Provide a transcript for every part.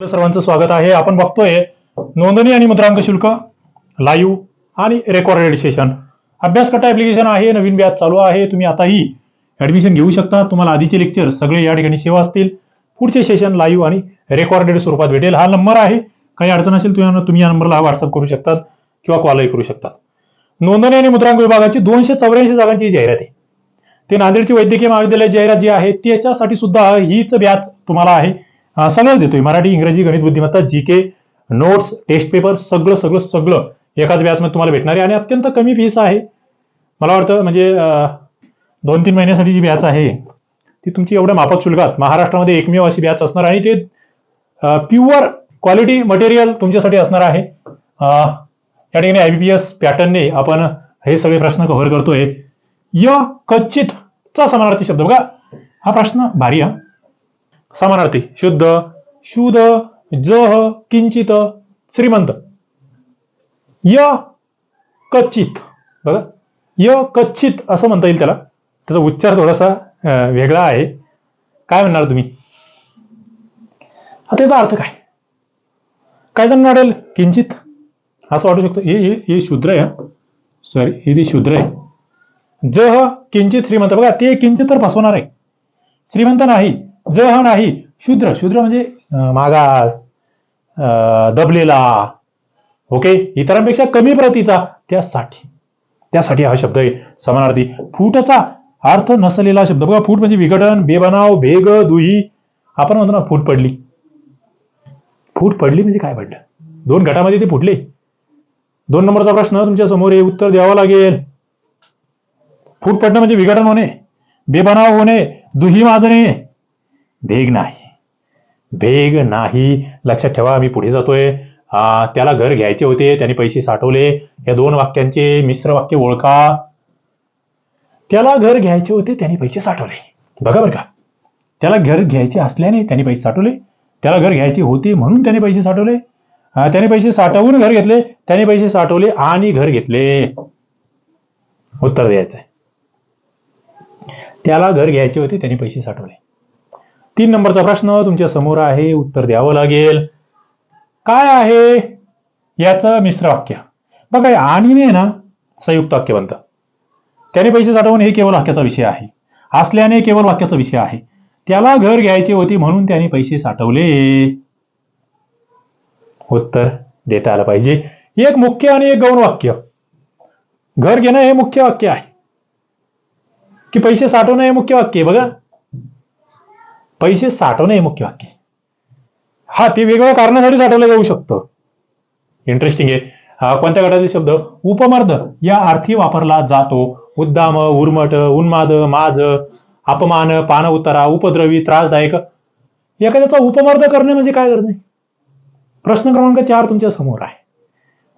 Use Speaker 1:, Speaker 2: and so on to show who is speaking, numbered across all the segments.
Speaker 1: सर्वांचं स्वागत आहे. आपण बघतोय नोंदणी आणि मुद्रांक शुल्क लाईव्ह आणि रेकॉर्डेड सेशन अभ्यासकट्टा ऍप्लिकेशन आहे नवीन बॅच चालू आहे. तुम्ही आताही ऍडमिशन घेऊ शकता. तुम्हाला आधीचे लेक्चर सगळे या ठिकाणी सेवा असतील. पुढचे सेशन लाईव्ह आणि रेकॉर्डेड स्वरूपात भेटेल. हा नंबर आहे. काही अडचण असेल तुम्ही तुम्ही या नंबरला व्हॉट्सअप करू शकतात किंवा कॉलही करू शकतात. नोंदणी आणि मुद्रांक विभागाची दोनशे चौऱ्याऐंशी जागांची जाहिरात आहे. ते नांदेडची वैद्यकीय महाविद्यालय जाहिरात जी आहे त्याच्यासाठी सुद्धा हीच बॅच तुम्हाला आहे. सगळंच देतोय. मराठी इंग्रजी गणित बुद्धिमत्ता G K notes test paper सगळं सगळं सगळं एकाच व्याजमध्ये तुम्हाला भेटणार आहे आणि अत्यंत कमी फीस आहे. मला वाटतं म्हणजे दोन तीन महिन्यासाठी जी बॅच आहे ती तुमची एवढ्या माफक शुल्कात महाराष्ट्रामध्ये एकमेव अशी बॅच असणार आणि ते प्युअर क्वालिटी मटेरियल तुमच्यासाठी असणार आहे. या ठिकाणी आय बी पी एस पॅटर्नने आपण हे सगळे प्रश्न कव्हर करतोय. य कच्चित चा समानार्थी शब्द बघा. हा प्रश्न भारी हा. समानार्थी शुद्ध शुद्ध जह किंचित श्रीमंत. य कच्चित. बघा य कच्चित असं म्हणता येईल त्याला. त्याचा उच्चार थोडासा वेगळा आहे. काय म्हणणार तुम्ही? आता त्याचा अर्थ काय? काय जण वाटेल किंचित. असं वाटू शकतो. हे हे शूद्र आहे सॉरी हे ते शूद्र आहे. जह किंचित श्रीमंत. बघा ते किंचित तर फसवणार आहे. श्रीमंत नाही. जह नाही शूद्र. शूद्र म्हणजे मागास अं, दबलेला. ओके? इतरांपेक्षा कमी प्रतीचा. त्यासाठी. त्यासाठी हा शब्द आहे समानार्थी. फूटचा अर्थ नसलेला शब्द. बघा फूट म्हणजे विघटन बेबनाव भेग दुही. आपण म्हणतो ना फूट पडली. फूट पडली म्हणजे काय पडलं? दोन गटामध्ये ते फुटले. दोन नंबरचा प्रश्न तुमच्यासमोर आहे. उत्तर द्यावं लागेल. फूट पडणं म्हणजे विघटन होणे. बेबनाव होणे. दुही माजणे. भेग नाही. भेग नाही. लक्षात ठेवा मी पुढे जातोय. त्याला घर घ्यायचे होते त्याने पैसे साठवले. या दोन वाक्यांचे मिश्र वाक्य ओळखा. त्याला घर घ्यायचे होते त्याने पैसे साठवले. बघा बरं का. त्याला घर घ्यायचे असल्याने त्याने पैसे साठवले. त्याला घर घ्यायचे होते म्हणून त्याने पैसे साठवले. त्याने पैसे साठवून घर घेतले. त्याने पैसे साठवले आणि घर घेतले. उत्तर द्यायचंय. त्याला घर घ्यायचे होते त्याने पैसे साठवले. तीन नंबरचा प्रश्न तुमच्यासमोर आहे उत्तर द्यावं लागेल. काय आहे? याचं मिश्र वाक्य. बघा हे आणीने ना संयुक्त वाक्य बनतं. त्याने पैसे साठवून हे केवळ वाक्याचा विषय आहे. असल्याने केवळ वाक्याचा विषय आहे. त्याला घर घ्यायचे होते म्हणून त्याने पैसे साठवले. उत्तर देता आलं पाहिजे. एक मुख्य आणि एक गौण वाक्य. घर घेणं हे मुख्य वाक्य आहे. की पैसे साठवणं हे मुख्य वाक्य आहे बघा. पैसे साठवणं हे मुख्य वाक्य हा ते वेगवेगळ्या कारणासाठी साठवलं जाऊ शकतं. इंटरेस्टिंग आहे. कोणत्या गटातील शब्द? उपमर्द. या अर्थी वापरला जातो. उद्दाम उर्मट उन्माद माज अपमान पान उतारा उपद्रवी त्रासदायक. एखाद्याचा उपमर्द करणे म्हणजे काय करणे? प्रश्न क्रमांक चार तुमच्यासमोर आहे.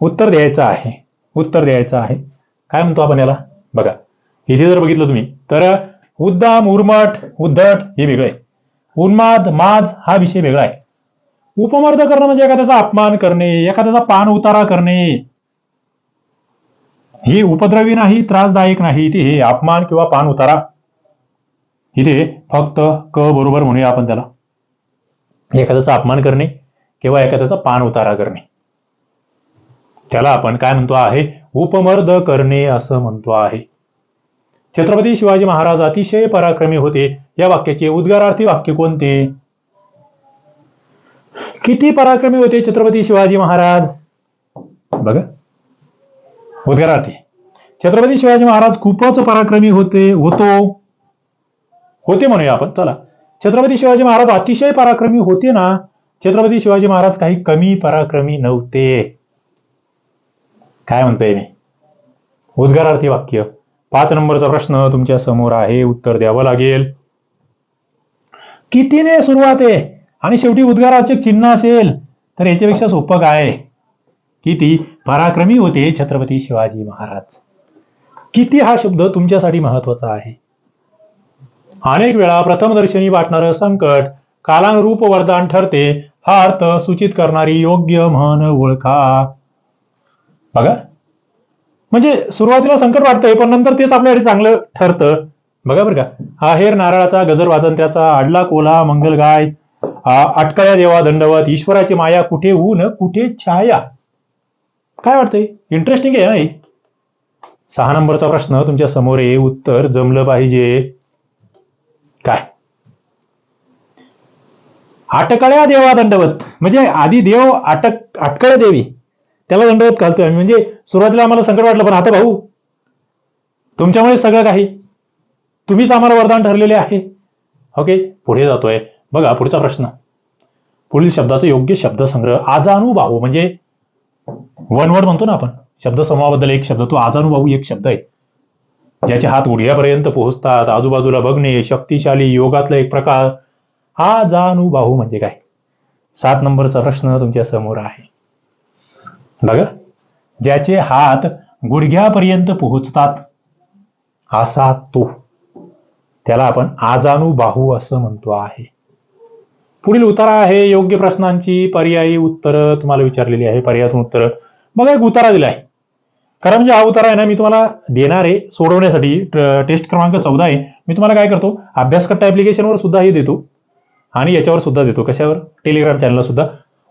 Speaker 1: उत्तर द्यायचं आहे. उत्तर द्यायचं आहे. काय म्हणतो आपण याला? बघा. इथे जर बघितलं तुम्ही तर उद्दाम उर्मट उद्धट हे वेगळं आहे. उन्माद माज हा विषय वेगळा आहे. उपमर्द करणं म्हणजे एखाद्याचा अपमान करणे एखाद्याचा पान उतारा करणे. हे उपद्रवी नाही त्रासदायक नाही इथे हे अपमान किंवा पान उतारा. इथे फक्त क बरोबर म्हणूया आपण त्याला. एखाद्याचा अपमान करणे किंवा एखाद्याचा पान उतारा करणे. त्याला आपण काय म्हणतो आहे? उपमर्द करणे असं म्हणतो आहे. छत्रपती शिवाजी महाराज अतिशय पराक्रमी होते. या वाक्याचे उद्गारार्थी वाक्य कोणते? किती पराक्रमी होते छत्रपती शिवाजी महाराज? बघा. उद्गारार्थी. छत्रपती शिवाजी महाराज खूपच पराक्रमी होते होतो. होते म्हणूया आपण. चला. छत्रपती शिवाजी महाराज अतिशय पराक्रमी होते ना? छत्रपती शिवाजी महाराज काही कमी पराक्रमी नव्हते. काय म्हणतोय मी? उद्गारार्थी वाक्य. पाच नंबरचा प्रश्न तुमच्यासमोर आहे उत्तर द्यावं लागेल. कितीने सुरुवात आहे? आणि शेवटी उद्गाराचे चिन्ह असेल तर याच्यापेक्षा सोपं काय? किती पराक्रमी होते छत्रपती शिवाजी महाराज. किती हा शब्द तुमच्यासाठी महत्त्वाचा आहे? अनेक वेळा प्रथमदर्शनी वाटणारं संकट कालानुरूप वरदान ठरते हा अर्थ सूचित करणारी योग्य म्हण ओळखा. बघा. म्हणजे सुरुवातीला संकट वाटतंय पण नंतर तेच आपल्यासाठी चांगलं ठरतं. बघा बरं का. आहेर नारळाचा गजर वाजंत्र्याचा आडला कोला मंगल गाय अटकाया अटकळ्या देवा दंडवत ईश्वराची माया कुठे ऊन कुठे छाया? काय वाटतंय? इंटरेस्टिंग आहे नाही सहा नंबरचा प्रश्न तुमच्यासमोर आहे उत्तर जमलं पाहिजे. काय? अटकळ्या देवा दंडवत. म्हणजे आधी देव अटक अटकळ्या देवी. त्याला दंडवत घालतोय आम्ही. म्हणजे सुरुवातीला आम्हाला संकट वाटलं पण आता भाऊ तुमच्यामुळे सगळं काही. तुम्हीच आम्हाला वरदान ठरलेले आहे. ओके? पुढे जातोय. बघा पुढचा प्रश्न. पुढील शब्दाचा योग्य शब्दसंग्रह आजानुबाहू म्हणजे वन वर्ड म्हणतो ना आपण. शब्दसमूहाबद्दल एक शब्द तो आजानुबाहू एक शब्द आहे. ज्याचे हात गुडघ्यापर्यंत पोहोचतात आजूबाजूला बघणे शक्तिशाली योगातला एक प्रकार. आजानुभाऊ म्हणजे काय? सात नंबरचा प्रश्न तुमच्यासमोर आहे. बघा ज्याचे हात गुडघ्यापर्यंत पोहोचतात असा तो. त्याला आपण आजानुबाहू असं म्हणतो आहे. पुढील उतारा आहे योग्य प्रश्नांची पर्यायी उत्तरं तुम्हाला विचारलेली आहे पर्यायातून उत्तरं. बघा एक उतारा दिला आहे खरं म्हणजे हा उतारा आहे ना मी तुम्हाला देणार आहे सोडवण्यासाठी. टेस्ट क्रमांक चौदा आहे. मी तुम्हाला काय करतो अभ्यासकट्टा ऍप्लिकेशनवर सुद्धा हे देतो. आणि याच्यावर सुद्धा देतो कशावर? टेलिग्राम चॅनलला सुद्धा.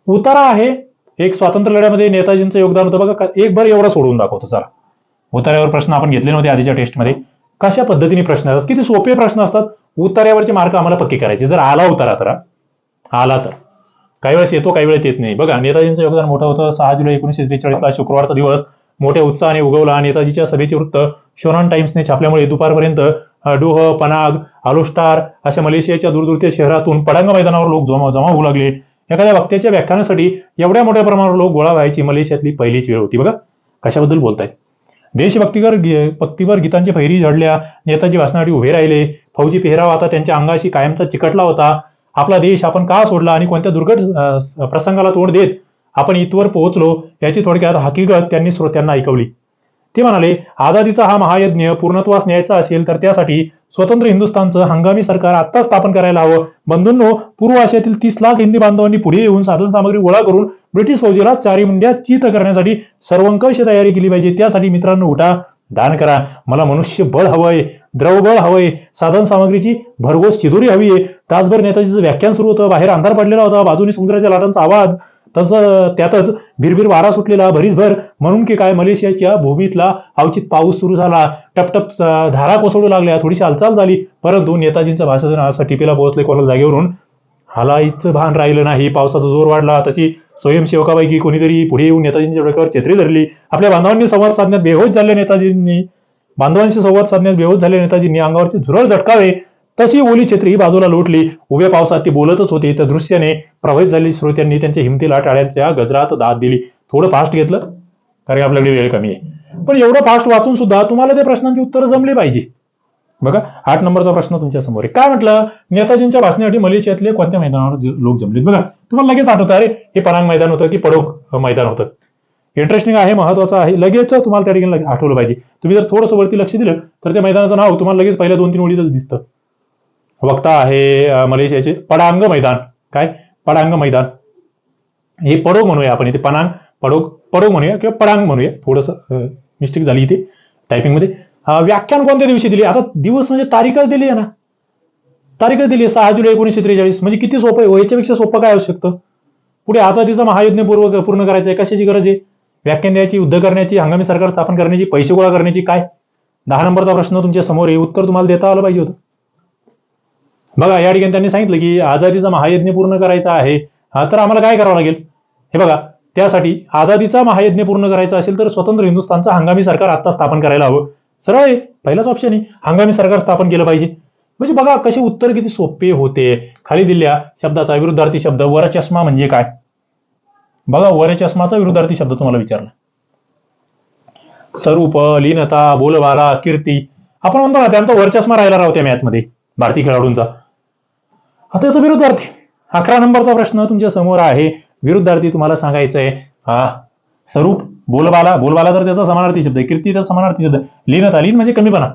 Speaker 1: उतारा आहे एक स्वातंत्र्य लढ्यामध्ये नेताजींचं योगदान होतं. बघा एक भर एवढं सोडून दाखवतो जरा उतार्यावर प्रश्न आपण घेतले नव्हते आधीच्या टेस्टमध्ये. कशा पद्धतीने प्रश्न असतात किती सोपे प्रश्न असतात. उतार्यावरचे मार्क आम्हाला पक्के करायचे. जर आला उतारा तर आला तर. काही वेळेस येतो काही वेळेस येत नाही. बघा नेताजींचं योगदान मोठं होतं. सहा जुलै एकोणीसशे त्रेचाळीसला शुक्रवारचा दिवस मोठ्या उत्साहाने उगवला. नेताजीच्या सभेचे वृत्त शोनान टाइम्सने छापल्यामुळे दुपारपर्यंत डोह पनाग आलोस्टार अशा मलेशियाच्या दूरदूरच्या शहरातून पडांग मैदानावर लोक जमा जमा होऊ लागले. एखाद्या वक्त्याच्या व्याख्यानासाठी एवढ्या मोठ्या प्रमाणावर लोक गोळा व्हायची मलेशियातली पहिलीच वेळ होती. बघा कशाबद्दल बोलताय देशभक्तीवर भक्तीवर गीतांची फैरी झडल्या नेताजी भाषणासाठी उभे राहिले फौजी पेहराव आता त्यांच्या अंगाशी कायमचा चिकटला होता. आपला देश आपण का सोडला आणि कोणत्या दुर्घट प्रसंगाला तोंड देत आपण इथवर पोहोचलो याची थोडक्यात हकीकत त्यांनी श्रोत्यांना ऐकवली. ते म्हणाले आझादीचा हा महायज्ञ पूर्णत्वास न्यायचा असेल तर त्यासाठी स्वतंत्र हिंदुस्थानचं हंगामी सरकार आत्ता स्थापन करायला हवं. बंधूंनो पूर्व आशियातील तीस लाख हिंदी बांधवांनी पुढे येऊन साधन सामग्री गोळा करून ब्रिटिश फौजेला चारी मुंड्यात चित करण्यासाठी सर्वंकष तयारी केली पाहिजे. त्यासाठी मित्रांनो उठा दान करा. मला मनुष्य बळ हवंय द्रवबळ हवंय. साधन सामग्रीची भरघोस चिदोरी हवी आहे तासभर नेताजीचं व्याख्यान सुरू होतं बाहेर अंधार पडलेला होता बाजूने समुद्राच्या लाटांचा आवाज. तसं त्यातच भिरभिर वारा सुटलेला भरीसभर. म्हणून की काय मलेशियाच्या भूमीतला अवचित पाऊस सुरू झाला. टपटप धारा कोसळू लागल्या. थोडीशी हालचाल झाली. परंतु नेताजींचं भाषण असं टिपेला पोहोचले कोणाला जागेवरून? हलाईचं भान राहिलं नाही. पावसाचा जोर वाढला. तशी स्वयंसेवकापैकी कोणीतरी पुढे येऊन नेताजींच्या डोक्यावर छत्री धरली. आपल्या बांधवांनी संवाद साधण्यात बेहोश झाले नेताजींनी. बांधवांशी संवाद साधण्यात बेहोश झाले नेताजींनी. अंगावरचे झुरळ झटकावे. तशी ओली छत्री बाजूला लोटली. उभ्या पावसात ती बोलतच होती. तर दृश्याने प्रभावित झालेली श्रोत्यांनी त्यांच्या हिमतीला टाळ्यांच्या गजरात दाद दिली. थोडं फास्ट घेतलं कारण आपल्याकडे वेळ कमी आहे. पण एवढं फास्ट वाचून सुद्धा तुम्हाला त्या प्रश्नांची उत्तरं जमली पाहिजे. बघा आठ नंबरचा प्रश्न तुमच्यासमोर आहे. काय म्हटलं? नेताजींच्या भाषणासाठी मलेशियातले कोणत्या मैदानावर लोक जमलेत? बघा तुम्हाला लगेच आठवतं अरे हे परांग मैदान होतं की पडोक मैदान होतं? इंटरेस्टिंग आहे महत्वाचं आहे. लगेच तुम्हाला त्या ठिकाणी आठवलं पाहिजे. तुम्ही जर थोडंसं वरती लक्ष दिलं तर त्या मैदानाचं नाव तुम्हाला लगेच पहिल्या दोन तीन ओळीतच दिसतं. वक्ता आहे मलेशियाचे पडांग मैदान. काय? पडांग मैदान. हे पडोग म्हणूया आपण इथे. पनांग पडोग पडोग म्हणूया किंवा पडांग म्हणूया. थोडंसं मिस्टेक झाली इथे टायपिंगमध्ये. व्याख्यान कोणत्या दिवशी दिली? आता दिवस म्हणजे तारीखच दिली आहे ना. तारीखच दिली आहे सहा जुलै एकोणीसशे त्रेचाळीस. म्हणजे किती सोपं आहे? याच्यापेक्षा सोपं काय असू शकतं? पुढे आझादीचा महायुद्ध पूर्व पूर्ण करायचं आहे. कशाची गरज आहे? व्याख्यान द्यायची युद्ध करण्याची हंगामी सरकार स्थापन करण्याची पैसे गोळा करण्याची काय? दहा नंबरचा प्रश्न तुमच्यासमोर आहे. उत्तर तुम्हाला देता आलं पाहिजे होतं. बघा या ठिकाणी त्यांनी सांगितलं की आझादीचा महायज्ञ पूर्ण करायचा आहे. तर आम्हाला काय करावं लागेल? हे बघा त्यासाठी आझादीचा महायज्ञ पूर्ण करायचा असेल तर स्वतंत्र हिंदुस्थानचं हंगामी सरकार आता स्थापन करायला हवं. सरळ आहे पहिलाच ऑप्शन आहे. हंगामी सरकार स्थापन केलं पाहिजे. म्हणजे बघा कसे उत्तर किती सोपे होते. खाली दिल्या शब्दाचा विरुद्धार्थी शब्द वरचष्मा म्हणजे काय? बघा वरचष्माचा विरुद्धार्थी शब्द तुम्हाला विचारला. स्वरूप लीनता बोलबाला कीर्ती. आपण म्हणतो ना त्यांचा वरचष्मा राहिला राहू त्या मॅचमध्ये भारतीय खेळाडूंचा. आता येतो विरुद्धार्थी. अकरा नंबरचा प्रश्न तुमच्यासमोर आहे. विरुद्धार्थी तुम्हाला सांगायचं आहे स्वरूप बोलबाला बोलबाला तर त्याचा समानार्थी शब्द आहे. कीर्ती समानार्थी शब्द लीनता लीन म्हणजे कमीपणा.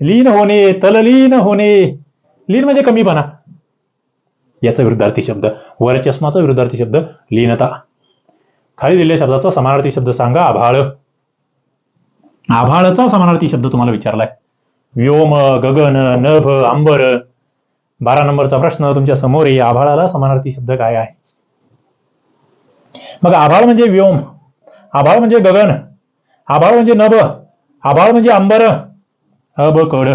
Speaker 1: लीन होणे तललीन होणे. लीन म्हणजे कमीपणा. याचा विरुद्धार्थी शब्द. वरचष्माचा विरुद्धार्थी शब्द लीनता खाली दिलेल्या शब्दाचा समानार्थी शब्द सांगा आभाळ. आभाळचा समानार्थी शब्द तुम्हाला विचारलाय. व्योम गगन नभ आंबर बारा नंबरचा प्रश्न तुमच्यासमोर आहे. आभाळाला समानार्थी शब्द काय आहे? मग आभाळ म्हणजे व्योम. आभाळ म्हणजे गगन. आभाळ म्हणजे नभ. आभाळ म्हणजे अंबर. अब कड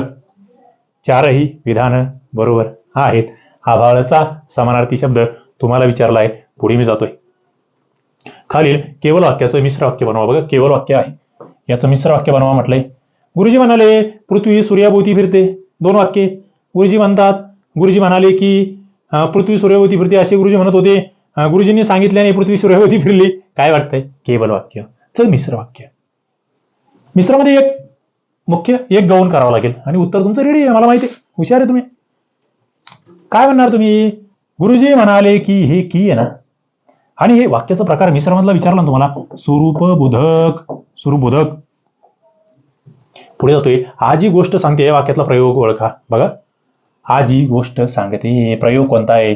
Speaker 1: चारही विधान बरोबर आहेत. आभाळचा समानार्थी शब्द तुम्हाला विचारला आहे. पुढे मी जातोय. खालील केवळ वाक्याचं मिश्र वाक्य बनवा. बघा केवळ वाक्य आहे. याचं मिश्र वाक्य बनवा म्हटलंय. गुरुजी म्हणाले पृथ्वी सूर्याभोवती फिरते. दोन वाक्ये. गुरुजी म्हणतात गुरुजी म्हणाले की पृथ्वी सूर्यवती फिरते असे गुरुजी म्हणत होते. गुरुजींनी सांगितल्याने पृथ्वी सूर्यवती फिरली. काय वाटतंय? केवल वाक्य. चल मिश्र वाक्य. मिश्रामध्ये एक मुख्य एक गौण करावं लागेल. आणि उत्तर तुमचं रेडी आहे मला माहिती आहे. हुशार आहे तुम्ही. काय म्हणणार तुम्ही? गुरुजी म्हणाले की हे की आहे ना? आणि हे वाक्याचा प्रकार मिश्रमधला विचारला ना तुम्हाला. स्वरूप बोधक स्वरूप बोधक. पुढे जातोय. आज ही गोष्ट सांगते या वाक्यातला प्रयोग ओळखा. बघा. आजी गोष्ट सांगते प्रयोग कोणता आहे?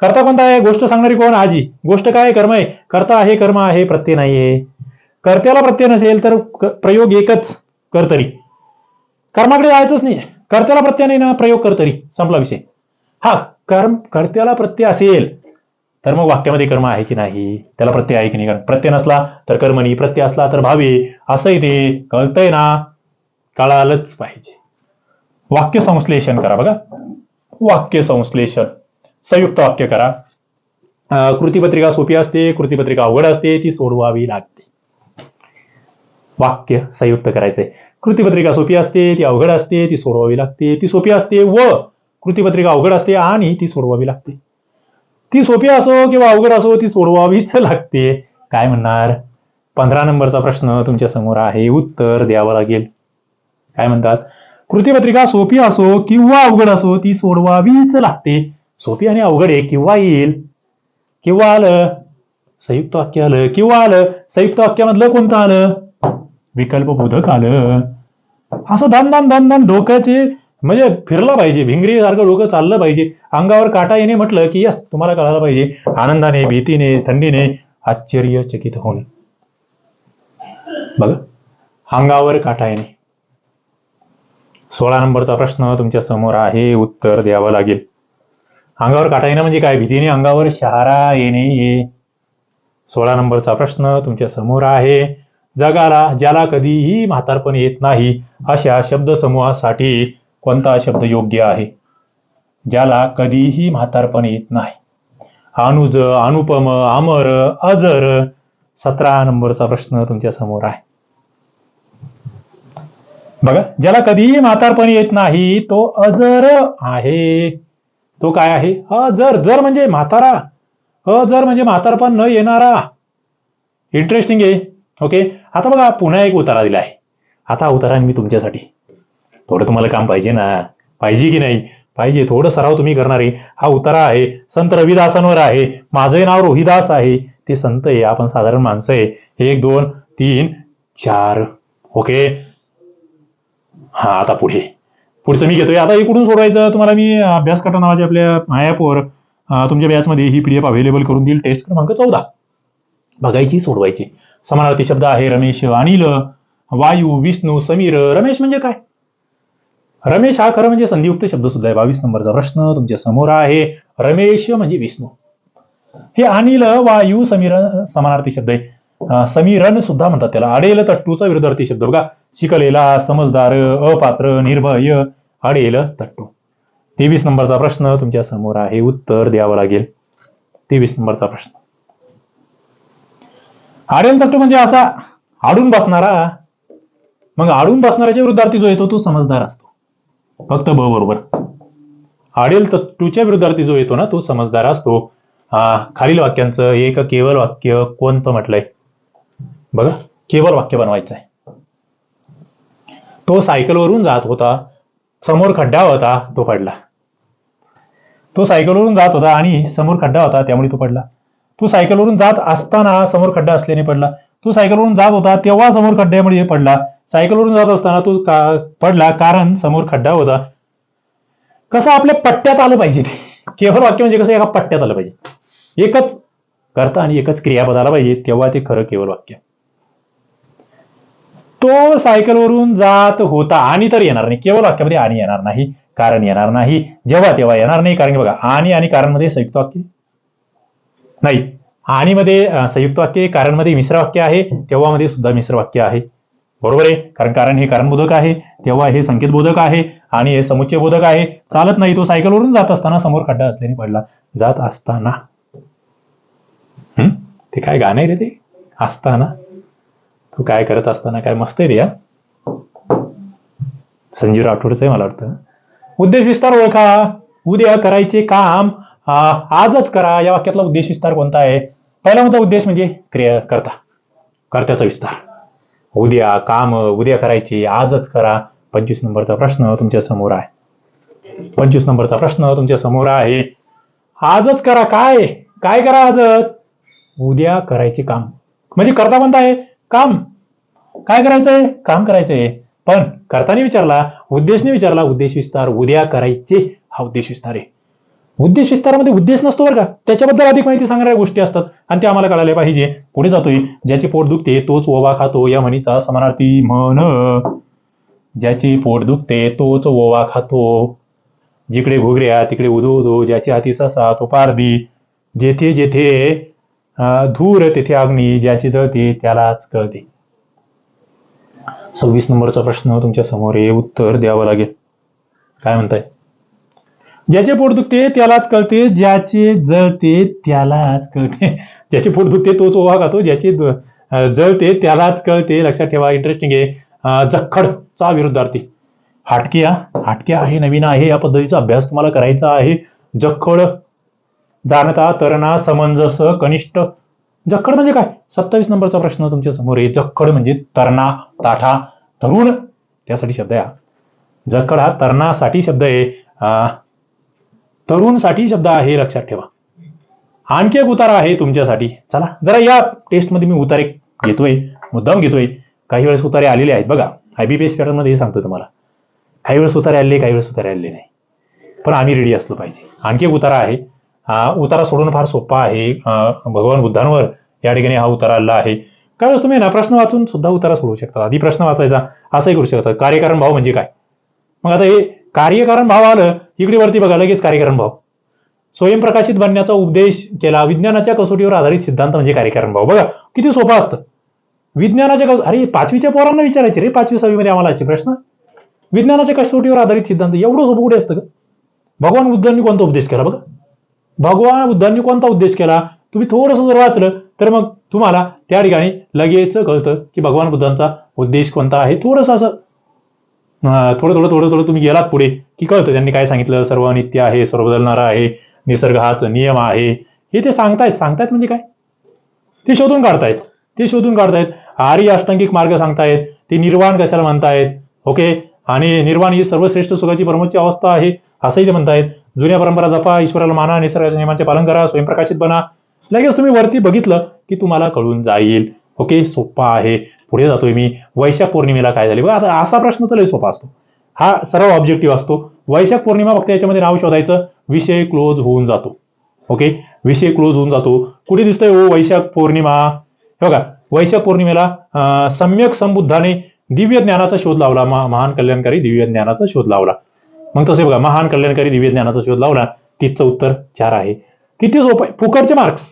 Speaker 1: कर्ता कोणता आहे? गोष्ट सांगणारी कोण? आजी. गोष्ट काय? कर्म आहे. कर्ता आहे कर्म आहे प्रत्यय नाहीये. कर्त्याला प्रत्यय नसेल तर प्रयोग एकच. करतरी. कर्माकडे जायचंच नाही कर्त्याला प्रत्यय नाही ना? प्रयोग करतरी. संपला विषय. हा कर्म कर्त्याला प्रत्यय असेल तर मग वाक्यामध्ये कर्म आहे की नाही? त्याला प्रत्यय आहे की नाही? कारण प्रत्यय नसला तर कर्मणी प्रत्यय असला तर भावे असंही ते. कळतंय ना? कळालंच पाहिजे. वाक्य संश्लेषण करा बघा. वाक्य संश्लेषण. संयुक्त वाक्य करा. कृतीपत्रिका सोपी असते कृतीपत्रिका अवघड असते ती सोडवावी लागते. वाक्य संयुक्त करायचंय कृतीपत्रिका सोपी असते ती अवघड असते ती सोडवावी लागते. ती सोपी असते व कृतीपत्रिका अवघड असते आणि ती सोडवावी लागते. ती सोपी असो किंवा अवघड असो ती सोडवावीच लागते. काय म्हणणार? पंधरा नंबरचा प्रश्न तुमच्यासमोर आहे. उत्तर द्यावं लागेल. काय म्हणतात? कृतीपत्रिका सोपी असो किंवा अवघड असो ती सोडवावीच लागते. सोपी आणि अवघड आहे किंवा येईल? किंवा आलं? संयुक्त वाक्य आलं. किंवा आलं? संयुक्त वाक्यामधलं कोणतं आलं? विकल्प बोधक आलं. असं धन धन धन धन डोक्याचे म्हणजे फिरलं पाहिजे भिंगरी सारखं डोकं चाललं पाहिजे. अंगावर काटा येणे म्हटलं की यस तुम्हाला कळायला पाहिजे. आनंदाने भीतीने थंडीने आश्चर्यचकित होणे. बघा अंगावर काटा येणे. सोळा नंबरचा प्रश्न तुमच्यासमोर आहे उत्तर द्यावं लागेल. अंगावर काटा येणं म्हणजे काय? भीतीने अंगावर शहारा येणे सोळा नंबरचा प्रश्न तुमच्यासमोर आहे. जगाला ज्याला कधीही म्हातारपण येत नाही अशा शब्दसमूहासाठी कोणता शब्द योग्य आहे? ज्याला कधीही म्हातारपण येत नाही. अनुज अनुपम अमर अजर. सतरा नंबरचा प्रश्न तुमच्यासमोर आहे. बघा ज्याला कधीही म्हातारपण येत नाही तो अजर आहे. तो काय आहे? अजर. जर म्हणजे म्हातारा. अजर म्हणजे म्हातारपण न येणारा. इंटरेस्टिंग आहे. ओके आता बघा पुन्हा एक उतारा दिला आहे आता उतारा मी तुमच्यासाठी. थोडं तुम्हाला काम पाहिजे ना. पाहिजे की नाही? पाहिजे. थोडं सराव तुम्ही करणार आहे. हा उतारा आहे. संत रविदासांवर आहे. माझं नाव रोहिदास आहे. ते संत आहे. आपण साधारण माणसं आहे. एक दोन तीन चार. ओके हा आता पुढे. पुढचं मी घेतोय. आता हे सोडवायचं. तुम्हाला मी अभ्यास कटा नावाच्या आपल्या ॲपवर तुमच्या बॅचमध्ये ही पीडीएफ अवेलेबल करून देईल. टेस्ट क्रमांक चौदा. बघायची सोडवायची. समानार्थी शब्द आहे रमेश अनिल वायू विष्णू समीर. रमेश म्हणजे काय? रमेश हा खरं म्हणजे संधियुक्त शब्द सुद्धा आहे. बावीस नंबरचा प्रश्न तुमच्यासमोर आहे. रमेश म्हणजे विष्णू. हे अनिल वायू समीर समानार्थी शब्द आहे. समीरण सुद्धा म्हणतात त्याला. अडेल तट्टूचा विरुद्धार्थी शब्द. बघा शिकलेला समजदार अपात्र निर्भय अडेल तट्टू. तेवीस नंबरचा प्रश्न तुमच्यासमोर आहे. उत्तर द्यावं लागेल. तेवीस नंबरचा प्रश्न. आडेल तट्टू म्हणजे असा आडून बसणारा. मग आडून बसणाऱ्याच्या विरुद्धार्थी जो येतो तो समजदार असतो. फक्त ब बरोबर. आडेल तट्टूच्या विरुद्धार्थी जो येतो ना तो समजदार असतो. खालील वाक्यांचं एक केवळ वाक्य कोणतं म्हटलंय? बघा केवळ वाक्य बनवायचं आहे तो सायकलवरून जात होता समोर खड्डा होता तो पडला. तो सायकलवरून जात होता आणि समोर खड्डा होता त्यामुळे तो पडला. तो सायकलवरून जात असताना समोर खड्डा असल्याने पडला. तो सायकलवरून जात होता तेव्हा समोर खड्ड्यामुळे पडला. सायकलवरून जात असताना तो का पडला कारण समोर खड्डा होता. कसं आपल्या पट्ट्यात आलं पाहिजे ते? केवळ वाक्य म्हणजे कसं एका पट्ट्यात आलं पाहिजे? एकच करता आणि एकच क्रियापद आला पाहिजे तेव्हा ते खरं केवळ वाक्य. तो सायकलवरून जात होता. आणि तर येणार नाही. केवळ वाक्यामध्ये आणि येणार नाही. कारण येणार नाही. जेव्हा तेव्हा येणार नाही. कारण की बघा आणि आणि कारणमध्ये संयुक्त वाक्य. नाही. आणि मध्ये संयुक्त वाक्य कारणमध्ये मिश्र वाक्य आहे. तेव्हा मध्ये सुद्धा मिश्र वाक्य आहे. बरोबर आहे? कारण कारण हे कारणबोधक आहे. तेव्हा हे संकेतबोधक आहे. आणि हे समुच्चय बोधक आहे. चालत नाही. तो सायकलवरून जात असताना समोर खड्डा असल्याने पडला. जात असताना. हम्म? ते काय गाणं आहे रे ते? असताना. तू काय करत असताना काय मस्त आहे रिया. संजीव राठोडच आहे मला वाटतं. उद्देश विस्तार ओळखा. उद्या करायचे काम. आजच करा. या वाक्यातला उद्देश विस्तार कोणता आहे? पहिला मुद्दा उद्देश म्हणजे क्रिया करता कर्त्याचा विस्तार. उद्या काम उद्या करायचे आजच करा. पंचवीस नंबरचा प्रश्न तुमच्यासमोर आहे. पंचवीस नंबरचा प्रश्न तुमच्यासमोर आहे. आजच करा. काय? काय करा आजच? उद्या करायचे काम. म्हणजे करता कोणता आहे? काम. काय करायचंय? काम करायचंय. पण करताना विचारला उद्देशने विचारला उद्देश विस्तार उद्या करायचे. हा उद्देश विस्तार आहे. उद्देश विस्तारामध्ये उद्देश नसतो बरं का? त्याच्याबद्दल अधिक माहिती सांगणाऱ्या गोष्टी असतात आणि ते आम्हाला कळायला पाहिजे. पुढे जातोय. ज्याचे पोट दुखते तोच ओवा खातो. या म्हणीचा समानार्थी म्हण. ज्याची पोट दुखते तोच ओवा खातो. जिकडे घुगऱ्या तिकडे उदो उदो ज्याची हाती ससा तो पारदी जेथे जेथे धूर तेथे अग्नी ज्याची जळते त्यालाच कळते. सव्वीस नंबरचा प्रश्न तुमच्यासमोर हे उत्तर द्यावं लागेल. काय म्हणताय? ज्याचे पोट दुखते त्यालाच कळते. ज्याचे जळते त्यालाच कळते. ज्याचे पोट दुखते तोच ओवा खातो. ज्याचे जळते त्यालाच कळते. लक्षात ठेवा इंटरेस्टिंग आहे. जखडचा विरुद्धार्थी. हाटक्या हाटक्या आहे नवीन आहे. या पद्धतीचा अभ्यास तुम्हाला करायचा आहे. जखड जाणता तरणा समंजस कनिष्ठ. जखड म्हणजे काय? सत्तावीस नंबरचा प्रश्न तुमच्यासमोर आहे. जखड म्हणजे तरणा ताठा तरुण. त्यासाठी शब्द आहे हा. जखड हा तरणासाठी शब्द आहे. तरुणसाठी शब्द आहे लक्षात ठेवा. आणखी एक उतारा आहे तुमच्यासाठी. चला जरा या टेस्टमध्ये मी उतारे घेतोय मुद्दाम घेतोय. काही वेळेस उतारे आलेले आहेत. बघा आयबीपीएस पॅटर्नमध्ये हे सांगतो तुम्हाला. काही वेळेस उतारे आले काही वेळेस उतारे आलेले नाही. पण आम्ही रेडी असलो पाहिजे. आणखी एक उतारा आहे. हा उतारा सोडून फार सोपा आहे. भगवान बुद्धांवर या ठिकाणी हा उतारा आलेला आहे. काय तुम्ही ना प्रश्न वाचून सुद्धा उतारा सोडवू शकता. आधी प्रश्न वाचायचा असंही करू शकता. कार्यकारण भाव म्हणजे काय? मग आता हे कार्यकारण भाव आलं इकडे वरती बघा लगेच कार्यकारण भाव. स्वयंप्रकाशित बनण्याचा उपदेश केला विज्ञानाच्या कसोटीवर आधारित सिद्धांत म्हणजे कार्यकारण भाव. बघा किती सोपं असतं. विज्ञानाच्या कस अरे पाचवीच्या पोरांना विचारायचे रे पाचवी सहावीमध्ये आम्हाला असे प्रश्न? विज्ञानाच्या कसोटीवर आधारित सिद्धांत एवढं सोपं कुठे असतं का भगवान बुद्धांनी कोणता उपदेश केला बघा? भगवान बुद्धांनी कोणता उद्देश केला? तुम्ही थोडंसं जर वाचलं तर मग तुम्हाला त्या ठिकाणी लगेच कळतं की भगवान बुद्धांचा उद्देश कोणता आहे. थोडंसं असं थोडं थोडं थोडं थोडं तुम्ही गेलात पुढे की कळतं त्यांनी काय सांगितलं. सर्व नित्य आहे सर्व बदलणारा आहे निसर्ग हाच नियम आहे. हे ते सांगतायत. सांगतायत म्हणजे काय? ते शोधून काढतायत. ते शोधून काढतायत. आर्य अष्टांगिक मार्ग सांगतायत. ते निर्वाण कशाला म्हणतायत? ओके. आणि निर्वाण ही सर्वश्रेष्ठ सुखाची परमोच्च अवस्था आहे असंही ते म्हणतायत. जुन्या परंपरा जपा ईश्वराला माना निसर्गाच्या नियमांचे पालन करा स्वयंप्रकाशित बना. लगेच तुम्ही वरती बघितलं की तुम्हाला कळून जाईल. ओके सोपा आहे. पुढे जातोय मी. वैशाख पौर्णिमेला काय झाले? बघा आता असा प्रश्न तर लय सोपा असतो. हा सर्व ऑब्जेक्टिव्ह असतो. वैशाख पौर्णिमा फक्त याच्यामध्ये नाव शोधायचं. विषय क्लोज होऊन जातो. ओके? विषय क्लोज होऊन जातो. कुठे दिसतंय ओ वैशाख पौर्णिमा? हे बघा वैशाख पौर्णिमेला सम्यक संबुद्धाने दिव्य ज्ञानाचा शोध लावला. महान कल्याणकारी दिव्य ज्ञानाचा शोध लावला. मग तसे बघा महान कल्याणकारी दिव्य ज्ञानाचा शोध लावला तिथचं उत्तर चार आहे. किती सोपं आहे? फुकटचे मार्क्स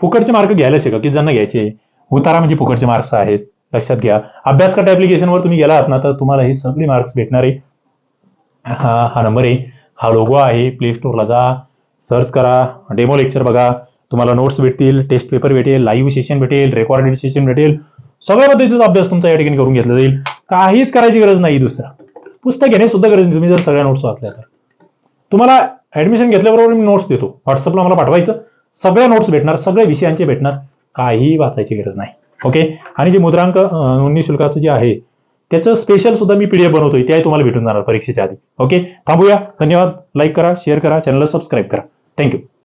Speaker 1: फुकटचे मार्क घ्यायला शिका किती जण घ्यायचे? उतारा म्हणजे फुकटचे मार्क्स आहेत. लक्षात घ्या. अभ्यास कट ऍप्लिकेशनवर तुम्ही गेला आहात ना तर तुम्हाला हे सगळे मार्क्स भेटणार. आहे हा हा नंबर आहे. हा लोगो आहे. प्ले स्टोरला जा. सर्च करा. डेमो लेक्चर बघा. तुम्हाला नोट्स भेटतील टेस्ट पेपर भेटेल लाईव्ह सेशन भेटेल रेकॉर्डेड सेशन भेटेल. सगळ्या पद्धतीचा अभ्यास तुमचा या ठिकाणी करून घेतला जाईल. काहीच करायची गरज नाही दुसरा. पुस्तक घेणे सुद्धा गरज नाही. तुम्ही जर सगळ्या नोट्स वाचल्या तर. तुम्हाला ऍडमिशन घेतल्याबरोबर मी नोट्स देतो. व्हॉट्सअपला मला पाठवायचं. सगळ्या नोट्स भेटणार सगळ्या विषयांचे भेटणार. काहीही वाचायची गरज नाही. ओके आणि जे मुद्रांक नोंदणी शुल्काचं जे आहे त्याचं स्पेशल सुद्धा मी पीडीएफ बनवतोय. त्याही तुम्हाला भेटून जाणार परीक्षेच्या आधी. ओके थांबूया. धन्यवाद. लाईक करा शेअर करा चॅनलला सबस्क्राईब करा. थँक्यू